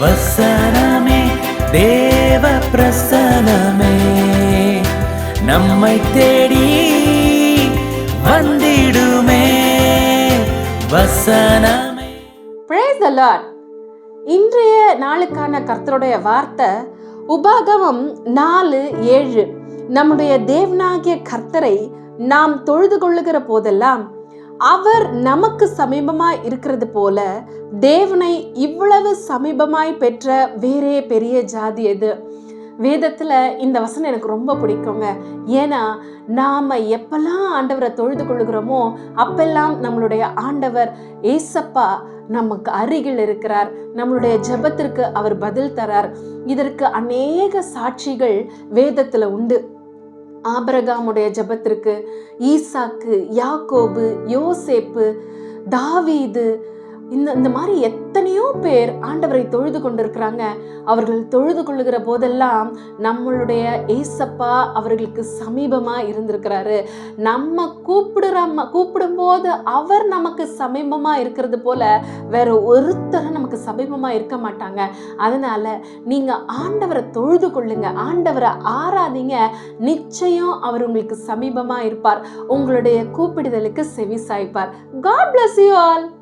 வசனமே தேவ பிரசனமே நம்மை தேடி வந்திடுமே வசனமே. இன்றைய நாளுக்கான கர்த்தருடைய வார்த்தை உபாகமம் நாலு ஏழு. நம்முடைய தேவனாகிய கர்த்தரை நாம் தொழுது கொள்ளுகிற போதெல்லாம் அவர் நமக்கு சமீபமாய் இருக்கிறது போல தேவனை இவ்வளவு சமீபமாய் பெற்ற வேறே பெரிய ஜாதி எது? வேதத்தில் இந்த வசனம் எனக்கு ரொம்ப பிடிக்குங்க. ஏன்னா நாம் எப்பெல்லாம் ஆண்டவரை தொழுது கொள்ளுகிறோமோ அப்பெல்லாம் நம்மளுடைய ஆண்டவர் ஏசப்பா நமக்கு அருகில் இருக்கிறார். நம்மளுடைய ஜெபத்திற்கு அவர் பதில் தரார். இதற்கு அநேக சாட்சிகள் வேதத்தில் உண்டு. ஆபரகாமுடைய ஜெபத்திற்கு ஈசாக்கு யாக்கோபு யோசேப்பு தாவீது இந்த இந்த மாதிரி எத்தனையோ பேர் ஆண்டவரை தொழுது கொண்டிருக்கிறாங்க. அவர்கள் தொழுது கொள்ளுகிற போதெல்லாம் நம்மளுடைய ஏசப்பா அவர்களுக்கு சமீபமா இருந்திருக்கிறாரு. நம்ம கூப்பிடுற கூப்பிடும்போது அவர் நமக்கு சமீபமா இருக்கிறது போல வேற ஒருத்தரும் நமக்கு சமீபமா இருக்க மாட்டாங்க. அதனால நீங்க ஆண்டவரை தொழுது கொள்ளுங்க. ஆண்டவரை ஆராதிங்க. நிச்சயம் அவர் உங்களுக்கு சமீபமா இருப்பார். உங்களுடைய கூப்பிடுதலுக்கு செவி சாய்ப்பார். God bless you all